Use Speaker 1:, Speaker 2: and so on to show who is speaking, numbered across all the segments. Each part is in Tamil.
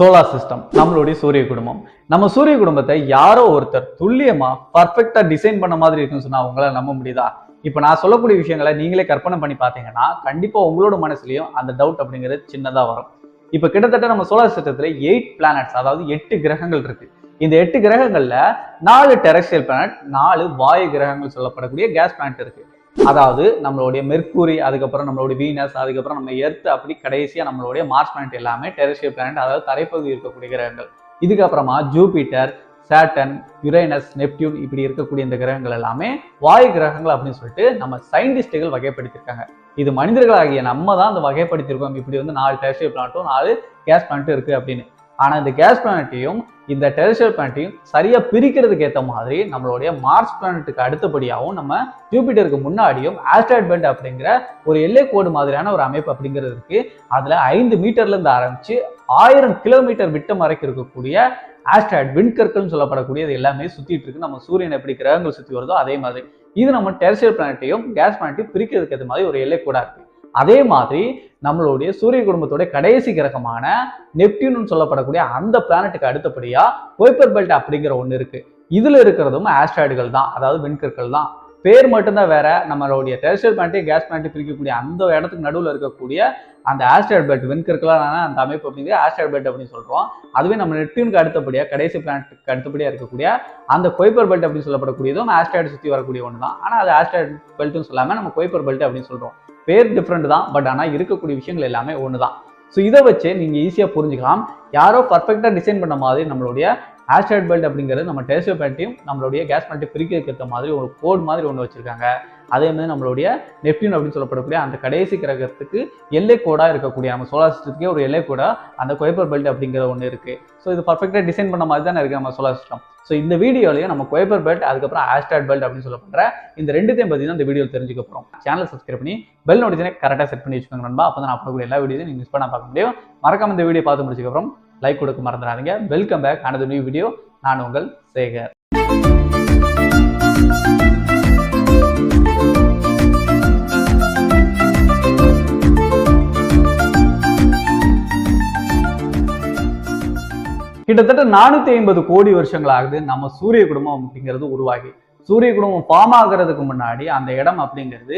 Speaker 1: சோலார் சிஸ்டம் நம்மளுடைய சூரிய குடும்பம். நம்ம சூரிய குடும்பத்தை யாரோ ஒருத்தர் துல்லியமா பர்ஃபெக்டா டிசைன் பண்ண மாதிரி இருக்குன்னு சொன்னா அவங்கள நம்ப முடியுதா? இப்ப நான் சொல்லக்கூடிய விஷயங்களை நீங்களே கற்பனை பண்ணி பார்த்தீங்கன்னா கண்டிப்பா உங்களோட மனசுலயும் அந்த டவுட் அப்படிங்கிறது சின்னதா வரும். இப்ப கிட்டத்தட்ட நம்ம சோலார் சிஸ்டத்துல எயிட் பிளானட்ஸ் அதாவது எட்டு கிரகங்கள் இருக்கு. இந்த எட்டு கிரகங்கள்ல நாலு டெரஸ்ட்ரியல் பிளானட் நாலு வாயு கிரகங்கள் சொல்லப்படக்கூடிய கேஸ் பிளானட் இருக்கு. அதாவது நம்மளுடைய மெர்க்கூரி அதுக்கப்புறம் நம்மளுடைய வீனஸ் அதுக்கப்புறம் நம்ம எர்த் அப்படி கடைசியாக நம்மளுடைய மார்ஸ் பிளானட் எல்லாமே டெரஸ்ட்ரியல் பிளானட் அதாவது தரைப்பகுதி இருக்கக்கூடிய கிரகங்கள். இதுக்கப்புறமா ஜூபிட்டர் சேட்டன் யுரேனஸ் நெப்டியூன் இப்படி இருக்கக்கூடிய இந்த கிரகங்கள் எல்லாமே வாயு கிரகங்கள் அப்படின்னு சொல்லிட்டு நம்ம சயின்டிஸ்டுகள் வகைப்படுத்தியிருக்காங்க. இது மனிதர்களாகிய நம்ம தான் அந்த வகைப்படுத்தியிருக்கோம். இப்படி வந்து நாலு டெரஸ்ட்ரியல் பிளானட்டும் நாலு கேஸ் பிளானட்டும் இருக்குது அப்படின்னு. ஆனால் இந்த கேஸ் பிளானட்டையும் இந்த டெரஸ்ட்ரியல் பிளானட்டையும் சரியாக பிரிக்கிறதுக்கு ஏற்ற மாதிரி நம்மளுடைய மார்ஸ் பிளானட்டுக்கு அடுத்தபடியாகவும் நம்ம ஜூபிட்டருக்கு முன்னாடியும் ஆஸ்ட்ராய்ட் பெண்ட் அப்படிங்கிற ஒரு எல்லை கோடு மாதிரியான ஒரு அமைப்பு அப்படிங்கிறது இருக்குது அதில் ஐந்து மீட்டர்லேருந்து ஆரம்பித்து ஆயிரம் கிலோமீட்டர் விட்டம் வரைக்கும் இருக்கக்கூடிய ஆஸ்ட்ராய்ட் விண்கற்கள்னு சொல்லப்படக்கூடியது எல்லாமே சுற்றிட்டு இருக்கு. நம்ம சூரியன் எப்படி கிரகங்கள் சுற்றி வருதோ அதே மாதிரி. இது நம்ம டெரஸ்ட்ரியல் பிளானட்டையும் கேஸ் பிளானட்டையும் பிரிக்கிறதுக்கு ஏற்ற மாதிரி ஒரு எல்லை கோடா இருக்குது அதே மாதிரி நம்மளுடைய சூரிய குடும்பத்துடைய கடைசி கிரகமான நெப்டியூன் சொல்லப்படக்கூடிய அந்த பிளானட்டுக்கு அடுத்தபடியா குவைப்பர் பெல்ட் அப்படிங்கிற ஒன்று இருக்கு. இதுல இருக்கிறதும் ஆஸ்ட்ராய்டுகள் தான். அதாவது விண்கற்கள் தான். பேர் மட்டும்தான் வேற. நம்மளுடைய டெரஸ்ட்ரியல் பிளானட்டையும் கேஸ் பிளானட்டையும் பிரிக்கக்கூடிய அந்த இடத்துக்கு நடுவில் இருக்கக்கூடிய அந்த ஆஸ்ட்ராய்ட் பெல்ட் விண்கற்களான அந்த அமைப்பு அப்படிங்கிற ஆஸ்ட்ராய்ட் பெல்ட் அப்படின்னு சொல்றோம். அதுவே நம்ம நெப்டியூனுக்கு அடுத்தபடியா கடைசி பிளானட்டுக்கு அடுத்தபடியா இருக்கக்கூடிய அந்த கொய்பர் பெல்ட் அப்படின்னு சொல்லப்படக்கூடியதும் ஆஸ்ட்ராய்டு சுற்றி வரக்கூடிய ஒன்று தான் ஆனால் அது ஆஸ்ட்ராய்ட் பெல்ட்னு சொல்லாம நம்ம கொய்பர் பெல்ட் அப்படின்னு சொல்றோம். பேர் டிஃப்ரெண்ட் தான் பட் ஆனால் இருக்கக்கூடிய விஷயங்கள் எல்லாமே ஒன்று தான் ஸோ இதை வச்சு நீங்கள் ஈஸியாக புரிஞ்சுக்கலாம். யாரோ பர்ஃபெக்டாக டிசைன் பண்ண மாதிரி நம்மளுடைய ஆஸ்ட்ராய்ட் பெல்ட் அப்படிங்கிறது நம்ம டெலிஸ்கோப் பேண்ட்டையும் நம்மளுடைய கேஸ் பேண்ட்டையும் பிரிக்க இருக்கிற மாதிரி ஒரு கோட் மாதிரி ஒன்று வச்சுருக்காங்க. அதே மாதிரி நம்மளுடைய நெப்டியூன் அப்படின்னு சொல்லப்படக்கூடிய அந்த கடைசி கிரகத்துக்கு எல்லை கோடாக இருக்கக்கூடிய நம்ம சோலார் சிஸ்டத்துக்கே ஒரு எல்லை கோடா அந்த குவைப்பர் பெல்ட் அப்படிங்கிற ஒன்று இருக்கு. ஸோ இது பர்ஃபெக்டாக டிசைன் பண்ண மாதிரி தானே இருக்குது நம்ம சோலார் சிஸ்டம் ஸோ இந்த வீடியோலையும் நம்ம குவைப்பர் பெல்ட் அதுக்கப்புறம் ஆஸ்ட்ராய்ட் பெல்ட் அப்படின்னு சொல்லப்படுற இந்த ரெண்டுத்தையும் பார்த்தீங்கன்னா இந்த வீடியோ தெரிஞ்சுக்க போகிறோம் சேனல் சப்ஸ்கிரைப் பண்ணி பெல் நோட்டிஃபிகேஷனை கரெக்டாக செட் பண்ணி வச்சுக்கோங்க நண்பா. அப்போ தான் நான் கூட எல்லா வீடியோஸையும் நீங்கள் மிஸ் பண்ண பார்க்க முடியும். மறக்காம இந்த வீடியோ பார்த்து முடிச்சதுக்கப்புறம் லைக் கொடுக்க மறந்துடாதீங்க. வெல்கம் பேக் அனது நியூ வீடியோ நான் உங்கள் சேகர். கிட்டத்தட்ட நானூத்தி ஐம்பது கோடி வருஷங்களாகுது நம்ம சூரிய குடும்பம் அப்படிங்கிறது உருவாகி. சூரிய குடும்பம் ஃபார்ம் ஆகுறதுக்கு முன்னாடி அந்த இடம் அப்படிங்கிறது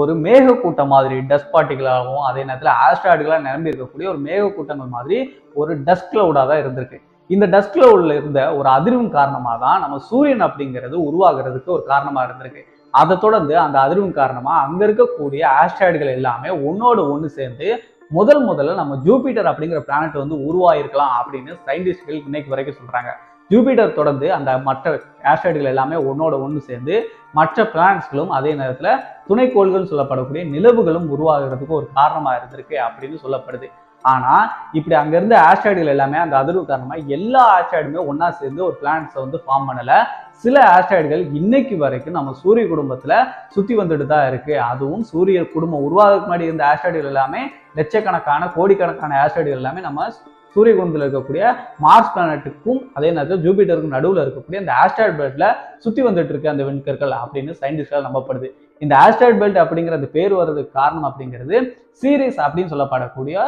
Speaker 1: ஒரு மேகக்கூட்டம் மாதிரி டஸ்ட் பார்ட்டிகளாகவும் அதே நேரத்தில் ஆஸ்ட்ராய்டுகளாக நிரம்பி இருக்கக்கூடிய ஒரு மேகக்கூட்டங்கள் மாதிரி ஒரு டஸ்ட் கிளவுடாக தான் இருந்திருக்கு. இந்த டஸ்ட் கிளவுட்ல இருந்த ஒரு அதிர்வின் காரணமாக தான் நம்ம சூரியன் அப்படிங்கிறது உருவாகிறதுக்கு ஒரு காரணமாக இருந்திருக்கு. அதை தொடர்ந்து அந்த அதிர்வின் காரணமாக அங்கே இருக்கக்கூடிய ஆஸ்ட்ராய்டுகள் எல்லாமே ஒன்னோடு ஒன்று சேர்ந்து முதல் முதல்ல நம்ம ஜூபிட்டர் அப்படிங்கிற பிளானட் வந்து உருவாயிருக்கலாம் அப்படின்னு சயின்டிஸ்ட்கள் இன்னைக்கு வரைக்கும் சொல்றாங்க. ஜூபிட்டர் தொடர்ந்து அந்த மற்ற ஆஸ்ட்ராய்டுகள் எல்லாமே ஒன்னோட ஒன்று சேர்ந்து மற்ற பிளானட்ஸ்களும் அதே நேரத்தில் துணைக்கோள்கள் சொல்லப்படக்கூடிய நிலவுகளும் உருவாகிறதுக்கு ஒரு காரணமாக இருந்திருக்கு அப்படின்னு சொல்லப்படுது. ஆனால் இப்படி அங்கேருந்து ஆஸ்ட்ராய்டுகள் எல்லாமே அந்த அதிர்வு காரணமாக எல்லா ஆஸ்ட்ராய்டுமே ஒன்றா சேர்ந்து ஒரு பிளானட்ஸை வந்து ஃபார்ம் பண்ணலை. சில ஆஸ்ட்ராய்டுகள் இன்னைக்கு வரைக்கும் நம்ம சூரிய குடும்பத்தில் சுற்றி வந்துட்டு தான் இருக்குது அதுவும் சூரிய குடும்பம் உருவாகிறதுக்கு முன்னாடி இருந்த ஆஸ்ட்ராய்டுகள் எல்லாமே லட்சக்கணக்கான கோடிக்கணக்கான ஆஸ்ட்ராய்டுகள் எல்லாமே நம்ம சூரிய குடும்பத்தில் இருக்கக்கூடிய மார்ஸ் பிளானட்டுக்கும் அதே நேரத்தில் ஜூபிட்டருக்கும் நடுவில் இருக்கக்கூடிய அந்த ஆஸ்ட்ராய்ட் பெல்ட்டில் சுற்றி வந்துட்டு இருக்க அந்த விண்கற்கள் அப்படின்னு சயின்டிஸ்டால் நம்பப்படுது. இந்த ஆஸ்ட்ராய்ட் பெல்ட் அப்படிங்கிற அந்த பேர் வர்றதுக்கு காரணம் அப்படிங்கிறது சீரிஸ் அப்படின்னு சொல்லப்படக்கூடிய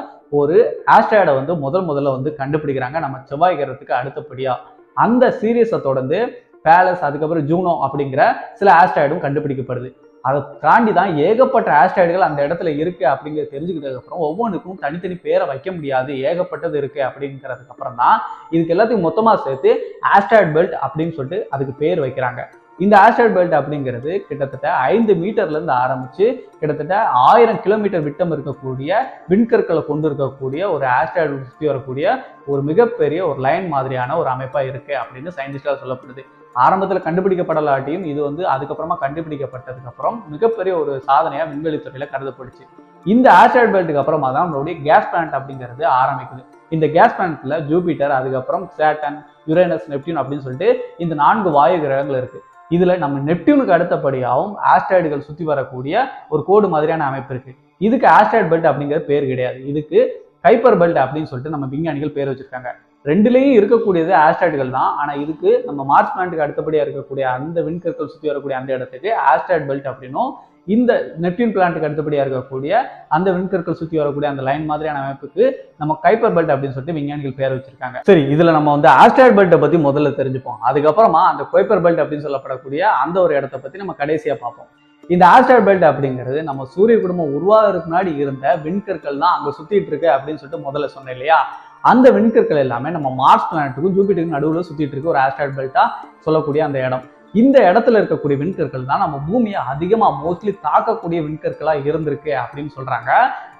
Speaker 1: ஒரு ஆஸ்ட்ராய்டை வந்து முதல் முதல்ல வந்து கண்டுபிடிக்கிறாங்க. நம்ம செவ்வாய் கிரகத்துக்கு அடுத்தபடியாக அந்த சீரியஸை தொடர்ந்து பேலஸ் அதுக்கப்புறம் ஜூனோ அப்படிங்கிற சில ஆஸ்ட்ராய்டும் கண்டுபிடிக்கப்படுது. அதை தாண்டி தான் ஏகப்பட்ட ஆஸ்ட்ராய்டுகள் அந்த இடத்துல இருக்கு அப்படிங்கிறத தெரிஞ்சுக்கிட்டதுக்கு அப்புறம் ஒவ்வொன்றுக்கும் தனித்தனி பேரை வைக்க முடியாது. ஏகப்பட்டது இருக்கு அப்படிங்கிறதுக்கு அப்புறம் தான் இதுக்கு எல்லாத்தையும் மொத்தமாக சேர்த்து ஆஸ்ட்ராய்டு பெல்ட் அப்படின்னு சொல்லிட்டு அதுக்கு பேர் வைக்கிறாங்க. இந்த ஆஸ்ட்ராய்டு பெல்ட் அப்படிங்கிறது கிட்டத்தட்ட ஐந்து மீட்டர்லேருந்து ஆரம்பித்து கிட்டத்தட்ட ஆயிரம் கிலோமீட்டர் விட்டம் இருக்கக்கூடிய விண்கற்களை கொண்டு இருக்கக்கூடிய ஒரு ஆஸ்ட்ராய்டு சுற்றி வரக்கூடிய ஒரு மிகப்பெரிய ஒரு லைன் மாதிரியான ஒரு அமைப்பாக இருக்குது அப்படின்னு சயின்டிஸ்டாக சொல்லப்படுது. ஆரம்பத்தில் கண்டுபிடிக்கப்படலாட்டியும் இது வந்து அதுக்கப்புறமா கண்டுபிடிக்கப்பட்டதுக்கப்புறம் மிகப்பெரிய ஒரு சாதனையாக விண்வெளி துறையில கருதப்படுச்சு. இந்த ஆஸ்ட்ராய்ட் பெல்ட்டுக்கு அப்புறமா தான் நம்மளுடைய கேஸ் பிளான்ட் அப்படிங்கிறது ஆரம்பிக்குது. இந்த கேஸ் பிளான்ட்ல ஜூபிட்டர் அதுக்கப்புறம் சேட்டன் யுரேனஸ் நெப்டியூன் அப்படின்னு சொல்லிட்டு இந்த நான்கு வாயு கிரகங்கள் இருக்கு. இதுல நம்ம நெப்டியூனுக்கு அடுத்தபடியாகவும் ஆஸ்ட்ராய்டுகள் சுத்தி வரக்கூடிய ஒரு கோடு மாதிரியான அமைப்பு இருக்கு. இதுக்கு ஆஸ்ட்ராய்ட் பெல்ட் அப்படிங்கிற பேர் கிடையாது. இதுக்கு கைப்பர் பெல்ட் அப்படின்னு சொல்லிட்டு நம்ம விஞ்ஞானிகள் பேர் வச்சிருக்காங்க. ரெண்டுலேயும் இருக்கக்கூடியது ஆஸ்ட்ராய்டுகள் தான். ஆனால் இதுக்கு நம்ம மார்ச் பிளானட்டுக்கு அடுத்தபடியாக இருக்கக்கூடிய அந்த விண்கற்கள் சுற்றி வரக்கூடிய அந்த இடத்துக்கு ஆஸ்ட்ராய்ட் பெல்ட் அப்படின்னும் இந்த நெப்டியூன் பிளான்ட்டுக்கு அடுத்தபடியாக இருக்கக்கூடிய அந்த விண்கற்கள் சுற்றி வரக்கூடிய அந்த லைன் மாதிரியான அமைப்புக்கு நம்ம கைப்பர் பெல்ட் அப்படின்னு சொல்லிட்டு விஞ்ஞானிகள் பேர் வச்சிருக்காங்க. சரி இதில் நம்ம வந்து ஆஸ்ட்ராய்ட் பெல்ட்டை பற்றி முதல்ல தெரிஞ்சுப்போம். அதுக்கப்புறமா அந்த குவைப்பர் பெல்ட் அப்படின்னு சொல்லப்படக்கூடிய அந்த ஒரு இடத்த பற்றி நம்ம கடைசியாக பார்ப்போம். இந்த ஆஸ்டர் பெல்ட் அப்படிங்கிறது நம்ம சூரிய குடும்பம் உருவாகிறதுக்கு முன்னாடி இருந்த விண்கற்கள் தான் அங்கே சுற்றிட்டு இருக்கு அப்படின்னு சொல்லிட்டு முதல்ல சொன்னேன் இல்லையா? அந்த விண்கற்கள் எல்லாமே நம்ம மார்ஸ் பிளானட்டுக்கும் ஜூபிட்டருக்கும் நடுவில் சுற்றிட்டு இருக்க ஒரு ஆஸ்ட்ராய்ட் பெல்ட்டாக சொல்லக்கூடிய அந்த இடம். இந்த இடத்துல இருக்கக்கூடிய விண்கற்கள் தான் நம்ம பூமியை அதிகமாக மோஸ்ட்லி தாக்கக்கூடிய விண்கற்களாக இருந்திருக்கு அப்படின்னு சொல்கிறாங்க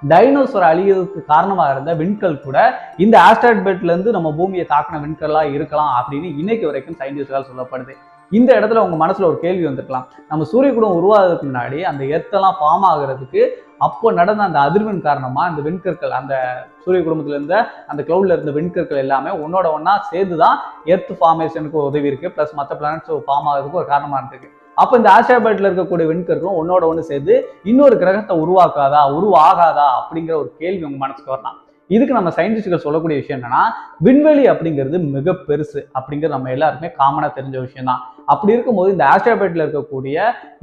Speaker 1: டைனோசர் அழியறதுக்கு காரணமாக இருந்த விண்கல் கூட இந்த ஆஸ்ட்ராய்ட் பெல்ட்லேருந்து நம்ம பூமியை தாக்கின விண்கல்லா இருக்கலாம் அப்படின்னு இன்னைக்கு வரைக்கும் சயின்டிஸ்டால் சொல்லப்படுது. இந்த இடத்துல உங்கள் மனசில் ஒரு கேள்வி வந்துருக்கலாம். நம்ம சூரிய குடம் உருவாகிறதுக்கு முன்னாடி அந்த எர்த்தெல்லாம் ஃபார்ம் ஆகிறதுக்கு அப்போ நடந்த அந்த அதிர்வின் காரணமாக அந்த விண்கற்கள் அந்த சூரிய குடும்பத்தில் இருந்த அந்த கிளவுட்ல இருந்த விண்கற்கள் எல்லாமே ஒன்னோட ஒன்றா சேர்த்து தான் எர்த் ஃபார்மேஷனுக்கு உதவி இருக்கு. ப்ளஸ் மற்ற பிளானட்ஸ் ஃபார்ம் ஆகிறதுக்கு ஒரு காரணமாக இருந்திருக்கு. அப்போ இந்த ஆஸ்ட்ராபேட்ல இருக்கக்கூடிய விண்கற்களும் ஒன்னோட ஒன்று சேர்ந்து இன்னொரு கிரகத்தை உருவாக்காதா உருவாகாதா அப்படிங்கிற ஒரு கேள்வி உங்கள் மனசுக்கு வரலாம். இதுக்கு நம்ம சயின்டிஸ்டுகள் சொல்லக்கூடிய விஷயம் என்னன்னா விண்வெளி அப்படிங்கிறது மிக பெருசு அப்படிங்கிறது நம்ம எல்லாருமே காமனா தெரிஞ்ச விஷயம் தான் அப்படி இருக்கும்போது இந்த ஆஸ்ட்ராபேட்ல இருக்கக்கூடிய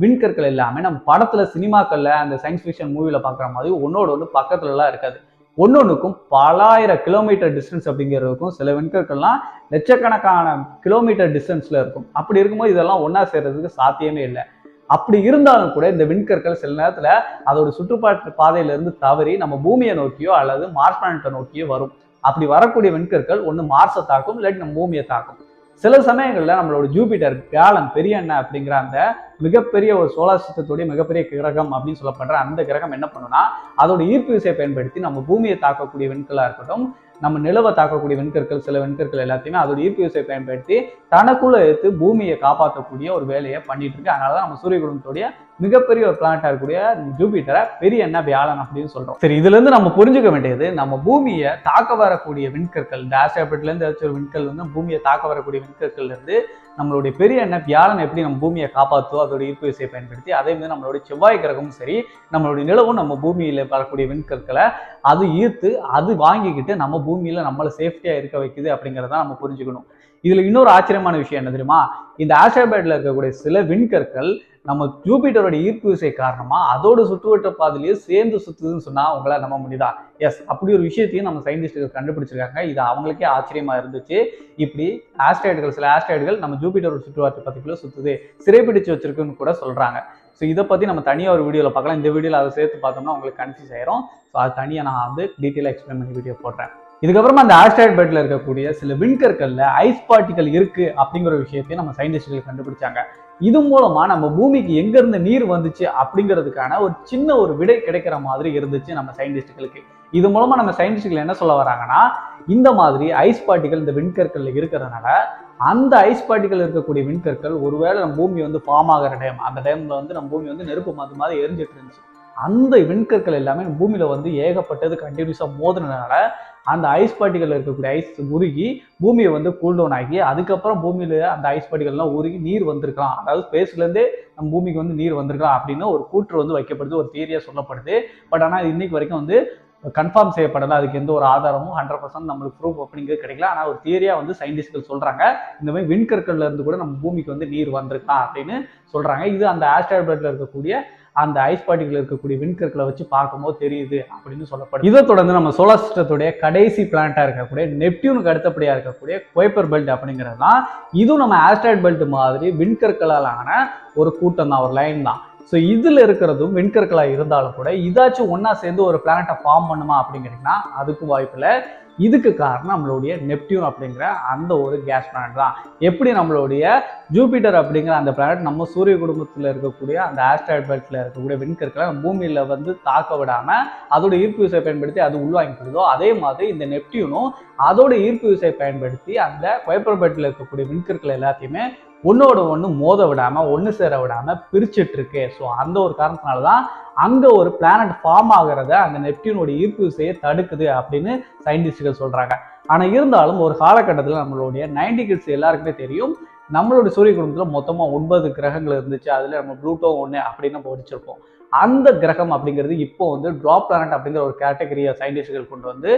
Speaker 1: விண்கற்கள் எல்லாமே நம்ம படத்துல சினிமாக்கள்ல அந்த சயின்ஸ் ஃபிக்ஷன் மூவில பாக்குற மாதிரி ஒன்னோட ஒன்று பக்கத்துல எல்லாம் இருக்காது ஒன்னொன்றுக்கும் பலாயிரம் கிலோமீட்டர் டிஸ்டன்ஸ் அப்படிங்கிறதுக்கும் சில விண்கற்கள்லாம் லட்சக்கணக்கான கிலோமீட்டர் டிஸ்டன்ஸ்ல இருக்கும். அப்படி இருக்கும்போது இதெல்லாம் ஒன்றா சேர்றதுக்கு சாத்தியமே இல்லை. அப்படி இருந்தாலும் கூட இந்த விண்கற்கள் சில நேரத்துல அதோட சுற்றுப்பாட்டு பாதையில இருந்து தவறி நம்ம பூமியை நோக்கியோ அல்லது மார்ஸ் பிளானட்டை நோக்கியோ வரும். அப்படி வரக்கூடிய விண்கற்கள் ஒன்று மார்ஸை தாக்கும் இல்லாட்டி நம்ம பூமியை தாக்கும். சில சமயங்கள்ல நம்மளோட ஜூபிட்டர் வியாழன் பெரிய என்ன அப்படிங்கிற அந்த மிகப்பெரிய ஒரு சோலார் சிஸ்டத்துடைய மிகப்பெரிய கிரகம் அப்படின்னு சொல்லப்படுற அந்த கிரகம் என்ன பண்ணுன்னா அதோட ஈர்ப்பு விசையை பயன்படுத்தி நம்ம பூமியை தாக்கக்கூடிய விண்கலா இருக்கட்டும் நம்ம நிலவை தாக்கக்கூடிய விண்கற்கள் சில விண்கற்கள் எல்லாத்தையுமே அதோட ஈர்ப்பு விசையை பயன்படுத்தி தனக்குள்ள எடுத்து பூமியை காப்பாற்றக்கூடிய ஒரு வேலையை பண்ணிட்டு இருக்கு. அதனாலதான் நம்ம சூரிய குடும்பத்துடைய மிகப்பெரிய ஒரு பிளானட்டா இருக்கக்கூடிய ஜூபிட்டரை பெரிய என்ன வியாழன் அப்படின்னு சொல்றோம். சரி இதுல இருந்து நம்ம புரிஞ்சுக்க வேண்டியது நம்ம பூமியை தாக்க வரக்கூடிய விண்கற்கள் இந்த ஆஸ்ட்ராபேட்ல இருந்து ஏதாச்சும் ஒரு விண்கல் வந்து பூமியை தாக்க வரக்கூடிய விண்கற்கள்ல இருந்து நம்மளுடைய பெரிய என்ன வியாழன் எப்படி நம்ம பூமியை காப்பாற்றோ அதோட ஈர்ப்பு விசையை பயன்படுத்தி அதே மாதிரி நம்மளுடைய செவ்வாய் கிரகமும் சரி நம்மளுடைய நிலவும் நம்ம பூமியில் வரக்கூடிய விண்கற்களை அது ஈர்த்து அது வாங்கிக்கிட்டு நம்ம பூமியில் நம்மளை சேஃப்டியாக இருக்க வைக்குது அப்படிங்கிறத நம்ம புரிஞ்சுக்கணும். இதில் இன்னொரு ஆச்சரியமான விஷயம் என்ன தெரியுமா? இந்த ஆஸ்ட்ராபேட்டில் இருக்கக்கூடிய சில விண்கற்கள் நம்ம ஜூபிட்டரோட ஈர்ப்பு விசை காரணமாக அதோட சுற்றுவட்ட பாதையிலேயே சேர்ந்து சுற்றுதுன்னு சொன்னால் அவங்களால் நம்ப முடியுதா? எஸ் அப்படி ஒரு விஷயத்தையும் நம்ம சயின்டிஸ்டுகள் கண்டுபிடிச்சிருக்காங்க. இது அவங்களுக்கே ஆச்சரியமாக இருந்துச்சு. இப்படி ஆஸ்ட்ராய்டுகள் சில ஆஸ்ட்ராய்டுகள் நம்ம ஜூபிட்டரோட சுற்றுவட்ட பாதைக்குள்ள சுற்றுது சிறைப்பிடிச்சு வச்சிருக்குன்னு கூட சொல்கிறாங்க ஸோ இதை பற்றி நம்ம தனியாக ஒரு வீடியோவில் பார்க்கலாம். இந்த வீடியோவில் அதை சேர்த்து பார்த்தோம்னா உங்களுக்கு கன்ஃபியூஸ் ஆயிரும். ஸோ அது தனியாக நான் வந்து டீட்டெயிலாக எக்ஸ்பிளைன் பண்ணி வீடியோ போடுறேன். இதுக்கப்புறமா அந்த ஆஸ்ட்ராய்ட் பெட்டில் இருக்கக்கூடிய சில விண்கற்களில் ஐஸ் பார்ட்டிகள் இருக்கு அப்படிங்கிற விஷயத்தையும் நம்ம சயின்டிஸ்டுகள் கண்டுபிடிச்சாங்க. இது மூலமா நம்ம பூமிக்கு எங்கேருந்து நீர் வந்துச்சு அப்படிங்கிறதுக்கான ஒரு சின்ன ஒரு விடை கிடைக்கிற மாதிரி இருந்துச்சு நம்ம சயின்டிஸ்டுகளுக்கு இது மூலமா நம்ம சயின்டிஸ்டுகள் என்ன சொல்ல வராங்கன்னா இந்த மாதிரி ஐஸ் பார்ட்டிகள் இந்த விண்கற்களில் இருக்கிறதுனால அந்த ஐஸ் பார்ட்டிகள் இருக்கக்கூடிய விண்கற்கள் ஒருவேளை நம்ம பூமி வந்து ஃபார்ம் ஆகிற டைம் அந்த டைம்ல வந்து நம்ம பூமி வந்து நெருப்பு மாதிரி மாதிரி எரிஞ்சிட்டு இருந்துச்சு. அந்த விண்கற்கள் எல்லாமே பூமியில் பூமியில வந்து ஏகப்பட்டது கண்டினியூஸா மோதினதுனால அந்த ஐஸ் பாட்டிகளில் இருக்கக்கூடிய ஐஸ் உருகி பூமியை வந்து கூல்டவுன் ஆகி அதுக்கப்புறம் பூமியில் அந்த ஐஸ் பாட்டிகள்லாம் உருகி நீர் வந்திருக்கலாம். அதாவது ஸ்பேஸ்லேருந்தே நம்ம பூமிக்கு வந்து நீர் வந்திருக்கலாம் அப்படின்னு ஒரு கூற்று வந்து வைக்கப்படுது ஒரு தியரியா சொல்லப்படுது. பட் ஆனால் இன்னைக்கு வரைக்கும் வந்து கன்ஃபார்ம் செய்யப்படலை. அதுக்கு எந்த ஒரு ஆதாரமும் ஹண்ட்ரட் பர்சன்ட் நம்மளுக்கு ப்ரூஃப் அப்படிங்கிறது கிடைக்கல. ஆனால் ஒரு தியரியாக வந்து சயின்டிஸ்ட்கள் சொல்கிறாங்க இந்த மாதிரி விண்கற்கள்ல இருந்து கூட நம்ம பூமிக்கு வந்து நீர் வந்திருக்கலாம் அப்படின்னு சொல்கிறாங்க இது அந்த ஆஸ்ட்ராய்ட் இருக்கக்கூடிய அந்த ஐஸ் பாட்டிகள் இருக்கக்கூடிய விண்கற்களை வச்சு பார்க்கும்போது தெரியுது அப்படின்னு சொல்லப்படுது. இதை தொடர்ந்து நம்ம சோலார் சிஸ்டத்துடைய கடைசி பிளான்ட்டாக இருக்கக்கூடிய நெப்டியூனுக்கு அடுத்தபடியாக இருக்கக்கூடிய குவைப்பர் பெல்ட் அப்படிங்கிறது தான். இதுவும் நம்ம ஆஸ்ட்ராய்ட் பெல்ட் மாதிரி விண்கற்களால் ஆன ஒரு கூட்டம் தான் ஒரு லைன் தான். ஸோ இதில் இருக்கிறதும் விண்கற்களாக இருந்தாலும் கூட இதாச்சும் ஒன்றா சேர்ந்து ஒரு பிளானட்டை ஃபார்ம் பண்ணுமா அப்படிங்கிறீங்கன்னா அதுக்கு வாய்ப்பில் இதுக்கு காரணம் நம்மளுடைய நெப்டியூன் அப்படிங்கிற அந்த ஒரு கேஸ் பிளானட் தான். எப்படி நம்மளுடைய ஜூபிட்டர் அப்படிங்கிற அந்த பிளானட் நம்ம சூரிய குடும்பத்தில் இருக்கக்கூடிய அந்த ஆஸ்ட்ராய்ட் பெல்ட்டில் இருக்கக்கூடிய விண்கற்களை பூமியில் வந்து தாக்க விடாமல் அதோட ஈர்ப்பு விசை பயன்படுத்தி அது உள்வாங்கிக்கிடுதோ அதே மாதிரி இந்த நெப்டியூனும் அதோட ஈர்ப்பு விசையை பயன்படுத்தி அந்த குவைப்பர் இருக்கக்கூடிய மின்கற்கள் எல்லாத்தையுமே ஒன்றோட ஒன்று மோத விடாமல் ஒன்று சேர விடாமல் பிரிச்சுட்டு இருக்கு. ஸோ அந்த ஒரு காரணத்தினால தான் அங்கே ஒரு பிளானட் ஃபார்ம் ஆகிறத அந்த நெப்டியூனோட ஈர்ப்பு விசையை தடுக்குது அப்படின்னு சயின்டிஸ்டுகள் சொல்கிறாங்க ஆனால் இருந்தாலும் ஒரு காலகட்டத்தில் நம்மளுடைய நைன்டி கிட்ஸ் எல்லாருக்குமே தெரியும். நம்மளோட சூரிய குடும்பத்தில் மொத்தமாக ஒன்பது கிரகங்கள் இருந்துச்சு. அதில் நம்ம ப்ளூட்டோ ஒன்று அப்படின்னு நம்ம படிச்சிருப்போம் அந்த கிரகம் அப்படிங்கிறது இப்போ வந்து ட்ராப் பிளானட் அப்படிங்கிற ஒரு கேட்டகரியை சயின்டிஸ்டுகள் கொண்டு வந்து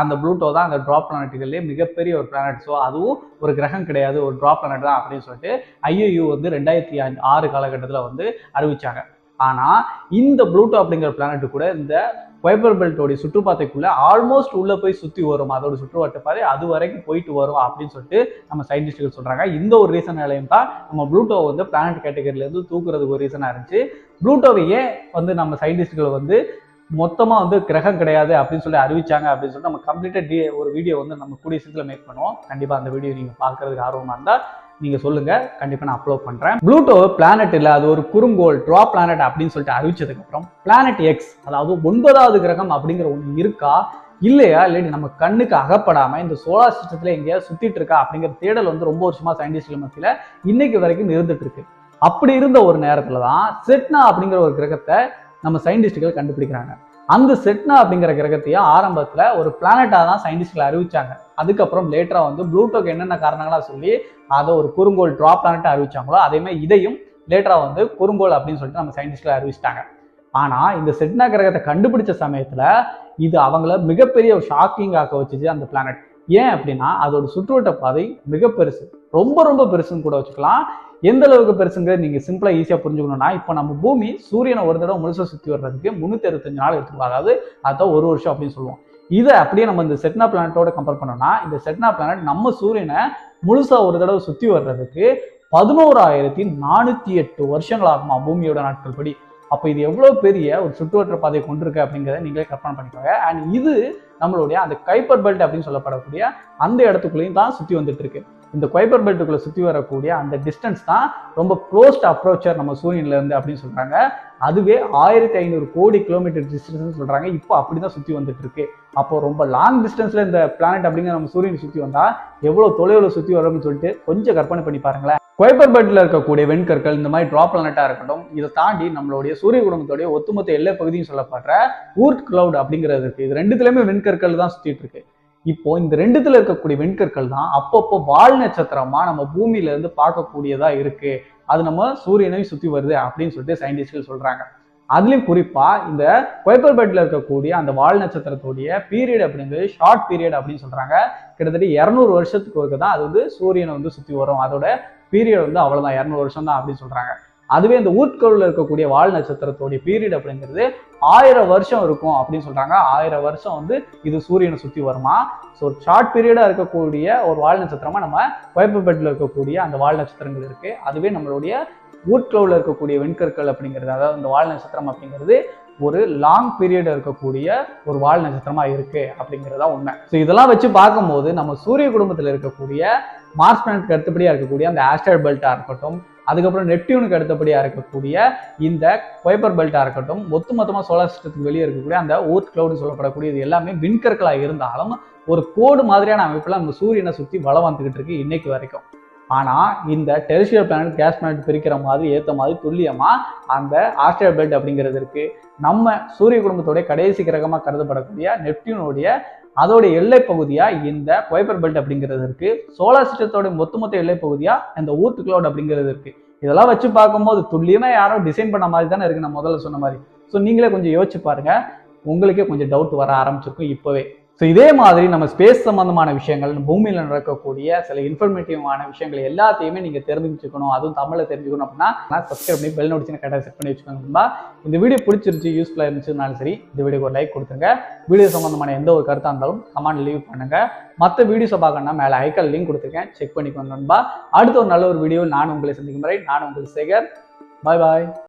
Speaker 1: அந்த ப்ளூட்டோ தான் அந்த ட்ராப் பிளானட்டுகள்லேயே மிகப்பெரிய ஒரு பிளானட் ஸோ அதுவும் ஒரு கிரகம் கிடையாது. ஒரு ட்ராப் பிளானட் தான் அப்படின்னு சொல்லிட்டு ஐஏயு வந்து ரெண்டாயிரத்தி ஆறு காலகட்டத்தில் வந்து அறிவிச்சாங்க. ஆனால் இந்த ப்ளூட்டோ அப்படிங்கிற பிளானட் கூட இந்த குவைப்பர் பெல்ட்டோடைய சுற்றுப்பாதைக்குள்ள ஆல்மோஸ்ட் உள்ளே போய் சுற்றி வரும். அதோட சுற்றுவட்ட பாதை அது வரைக்கும் போயிட்டு வரும் அப்படின்னு சொல்லிட்டு நம்ம சயின்டிஸ்ட்கள் சொல்கிறாங்க இந்த ஒரு ரீசனாலையும் தான் நம்ம ப்ளூட்டோ வந்து பிளானட் கேட்டகரியிலேருந்து தூக்குறதுக்கு ஒரு ரீசனாக இருந்துச்சு. ப்ளூட்டோவையே வந்து நம்ம சயின்டிஸ்ட்கள் வந்து மொத்தமாக வந்து கிரகம் கிடையாது அப்படின்னு சொல்லி அறிவிச்சாங்க அப்படின்னு சொல்லிட்டு நம்ம கம்ப்ளீட்டாக டி ஒரு வீடியோ வந்து நம்ம கூடிய சீக்கிரம் மேக் பண்ணுவோம். கண்டிப்பாக அந்த வீடியோ நீங்கள் பார்க்குறதுக்கு ஆர்வமாக இருந்தால் நீங்கள் சொல்லுங்கள் கண்டிப்பாக நான் அப்லோட் பண்ணுறேன் ப்ளூட்டோ பிளானட் இல்லை அது ஒரு குறுங்கோல் ட்ரா பிளானட் அப்படின்னு சொல்லிட்டு அறிவிச்சதுக்கப்புறம் பிளானட் எக்ஸ் அதாவது ஒன்பதாவது கிரகம் அப்படிங்கிற ஒன்று இருக்கா? இல்லையா? இல்லாட்டி நம்ம கண்ணுக்கு அகப்படாமல் இந்த சோலார் சிஸ்டத்தில் எங்கேயாவது சுத்திட்டு இருக்கா? அப்படிங்கிற தேடல் வந்து ரொம்ப வருஷமாக சயின்டிஸ்ட்கள் மத்தியில் இன்னைக்கு வரைக்கும் இருந்துட்டு இருக்கு. அப்படி இருந்த ஒரு நேரத்தில் தான் செட்னா அப்படிங்கிற ஒரு கிரகத்தை நம்ம சயின்டிஸ்டுகள் கண்டுபிடிக்கிறாங்க. அந்த செட்னா அப்படிங்கிற கிரகத்தையும் ஆரம்பத்தில் ஒரு பிளானட்டாக தான் சயின்டிஸ்ட்கள் அறிவிச்சாங்க. அதுக்கப்புறம் லேட்டராக வந்து ப்ளூட்டோக்கு என்னென்ன காரணங்களாக சொல்லி அதை ஒரு குறுங்கோள் ட்ரா பிளானட்டாக அறிவிச்சாங்களோ அதே மாதிரி இதையும் லேட்டராக வந்து குறுங்கோள் அப்படின்னு சொல்லிட்டு நம்ம சயின்டிஸ்ட்கள் அறிவிச்சிட்டாங்க. ஆனால் இந்த செட்னா கிரகத்தை கண்டுபிடிச்ச சமயத்தில் இது அவங்கள மிகப்பெரிய ஒரு ஷாக்கிங் ஆக்க வச்சுச்சு அந்த பிளானட் ஏன் அப்படின்னா அதோட சுற்றுவட்ட பாதை மிக பெருசு. ரொம்ப ரொம்ப பெருசுன்னு கூட வச்சுக்கலாம். எந்த அளவுக்கு பெருசுங்கிறது நீங்க சிம்பிளா ஈஸியா புரிஞ்சுக்கணும்னா இப்போ நம்ம பூமி சூரியனை ஒரு தடவை முழுசா சுத்தி வர்றதுக்கு முன்னூத்தி அறுபத்தஞ்சு நாள் எடுத்துக்கும் அதாவது அதான் ஒரு வருஷம் அப்படின்னு சொல்லுவோம். இதை அப்படியே நம்ம இந்த செட்னா பிளானட்டோட கம்பேர் பண்ணோம்னா இந்த செட்னா பிளானட் நம்ம சூரியனை முழுசா ஒரு தடவை சுத்தி வர்றதுக்கு பதினோராயிரத்தி நானூத்தி எட்டு வருஷங்கள் ஆகுமா பூமியோட நாட்கள் படி. அப்போ இது எவ்வளவு பெரிய ஒரு சுற்றுவட்ட பாதையை கொண்டிருக்கு அப்படிங்கிறத நீங்களே கற்பனை பண்ணிக்கோங்க. அண்ட் இது நம்மளுடைய அந்த கைப்பர் பெல்ட் அப்படின்னு சொல்லப்படக்கூடிய அந்த இடத்துக்குள்ளேயும் தான் சுத்தி வந்துட்டு இருக்கு. இந்த குவைபர் பெல்ட்டுக்குள்ள சுற்றி வரக்கூடிய அந்த டிஸ்டன்ஸ் தான் ரொம்ப க்ளோஸ்ட் அப்ரோச்சர் நம்ம சூரியன்ல இருந்து அப்படின்னு சொல்றாங்க. அதுவே ஆயிரத்தி ஐநூறு கோடி கிலோமீட்டர் டிஸ்டன்ஸ் சொல்றாங்க. இப்போ அப்படிதான் சுற்றி வந்துட்டு இருக்கு. அப்போ ரொம்ப லாங் டிஸ்டன்ஸ்ல இந்த பிளானட் அப்படிங்கிற நம்ம சூரியனை சுற்றி வந்தா எவ்வளவு தொலைவில் சுற்றி வரோம்னு சொல்லிட்டு கொஞ்சம் கற்பனை பண்ணி பாருங்களேன். குவைபர் பெல்ட்ல இருக்கக்கூடிய வெண்கற்கள் இந்த மாதிரி ட்ரா பிளானட்டா இருக்கட்டும் இதை தாண்டி நம்மளுடைய சூரிய குடும்பத்துடைய ஒட்டுமொத்த எல்லை பகுதியும் சொல்லப்படுற ஊர்ட் கிளவுட் அப்படிங்கிறது இருக்கு. இது ரெண்டுத்துலயுமே வெண்கற்கள் தான் சுத்திட்டு இருக்கு. இப்போ இந்த ரெண்டுத்துல இருக்கக்கூடிய வெண்கற்கள் தான் அப்பப்போ வால் நட்சத்திரமா நம்ம பூமியில இருந்து பார்க்கக்கூடியதா இருக்கு. அது நம்ம சூரியனையும் சுத்தி வருது அப்படின்னு சொல்லிட்டு சயின்டிஸ்ட்கள் சொல்றாங்க. அதுலயும் குறிப்பா இந்த குவைப்பர் பெட்ல இருக்கக்கூடிய அந்த வால் நட்சத்திரத்துடைய பீரியட் அப்படிங்கிறது ஷார்ட் பீரியட் அப்படின்னு சொல்றாங்க. கிட்டத்தட்ட இரநூறு வருஷத்துக்கு ஒருக்கு தான் அது வந்து சூரியனை வந்து சுத்தி வரும். அதோட பீரியட் வந்து அவ்வளவுதான் இரநூறு வருஷம் தான் அப்படின்னு சொல்றாங்க. அதுவே இந்த ஊட்கோளில் இருக்கக்கூடிய வால் நட்சத்திரத்தோடைய பீரியட் அப்படிங்கிறது ஆயிரம் வருஷம் இருக்கும் அப்படின்னு சொல்றாங்க. ஆயிரம் வருஷம் வந்து இது சூரியனை சுத்தி வருமா? ஸோ ஷார்ட் பீரியடா இருக்கக்கூடிய ஒரு வால் நட்சத்திரமா நம்ம குவைப்பர் பெட்ல இருக்கக்கூடிய அந்த வால் நட்சத்திரங்கள் இருக்கு. அதுவே நம்மளுடைய ஊட்க்ளவுல இருக்கக்கூடிய வெண்கற்கள் அப்படிங்கிறது அதாவது இந்த வால் நட்சத்திரம் அப்படிங்கிறது ஒரு லாங் பீரியட் இருக்கக்கூடிய ஒரு வால் நட்சத்திரமா இருக்கு அப்படிங்கிறதா உண்மை. ஸோ இதெல்லாம் வச்சு பார்க்கும்போது நம்ம சூரிய குடும்பத்தில் இருக்கக்கூடிய மார்ஸ் பிளானட் அடுத்தபடியா இருக்கக்கூடிய அந்த ஆஸ்டர் பெல்ட்டா இருக்கட்டும் அதுக்கப்புறம் நெப்டியூனுக்கு அடுத்தபடியாக இருக்கக்கூடிய இந்த குவைப்பர் பெல்ட்டாக இருக்கட்டும் ஒத்து சோலார் சிஸ்டத்துக்கு வெளியே இருக்கக்கூடிய அந்த ஓர்த் கிளவுட் சொல்லப்படக்கூடிய இது எல்லாமே விண்கற்களாக இருந்தாலும் ஒரு கோடு மாதிரியான அமைப்பில் நம்ம சூரியனை சுற்றி வளம் வந்துக்கிட்டு இருக்கு இன்னைக்கு வரைக்கும். ஆனால் இந்த டெரிஷியல் பிளானட் கேஸ் பிளானட் பிரிக்கிற மாதிரி ஏற்ற மாதிரி துல்லியமாக அந்த ஆஸ்ட்ரேலியா பெல்ட் அப்படிங்கிறது இருக்குது நம்ம சூரிய குடும்பத்தோடைய கடைசி கிரகமாக கருதப்படக்கூடிய நெப்டியூனுடைய அதோட எல்லை பகுதியா இந்த குவைப்பர் பெல்ட் அப்படிங்கிறது இருக்கு. சோலார் சிஸ்டத்தோட மொத்தமொத்த எல்லை பகுதியா இந்த ஊத்து கிளவுட் அப்படிங்கிறது இருக்கு. இதெல்லாம் வச்சு பார்க்கும்போது துல்லியமா யாரோ டிசைன் பண்ண மாதிரி தானே இருக்கு நான் முதல்ல சொன்ன மாதிரி. ஸோ நீங்களே கொஞ்சம் யோசிச்சு பாருங்க. உங்களுக்கே கொஞ்சம் டவுட் வர ஆரம்பிச்சிருக்கும் இப்போவே. ஸோ இதே மாதிரி நம்ம ஸ்பேஸ் சம்பந்தமான விஷயங்கள் பூமியில் நடக்கக்கூடிய சில இன்ஃபர்மேட்டிவான விஷயங்கள் எல்லாத்தையுமே நீங்கள் தெரிஞ்சுக்கணும் அதுவும் தமிழில் தெரிஞ்சுக்கணும் அப்படின்னா சப்ஸ்கிரைப் பண்ணி பெல் நோட்டிஃபிகேஷன் கரெக்டாக செட் பண்ணி வச்சுக்கோங்க இந்த வீடியோ பிடிச்சிருச்சு யூஸ்ஃபுல்லாக இருந்துச்சுனாலும் சரி இந்த வீடியோக்கு ஒரு லைக் கொடுத்துருங்க. வீடியோ சம்பந்தமான எந்த ஒரு கருத்தாக இருந்தாலும் கமெண்ட் லீவ் பண்ணுங்கள் மற்ற வீடியோஸை பார்க்கணும்னா மேலே ஐக்கல் லிங்க் கொடுத்துருக்கேன். செக் பண்ணிக்கோங்க நண்பா. அடுத்த ஒரு நல்ல ஒரு வீடியோ நான் உங்களை சந்திக்கும் வரை நான் உங்களுக்கு சேகர். பாய் பாய்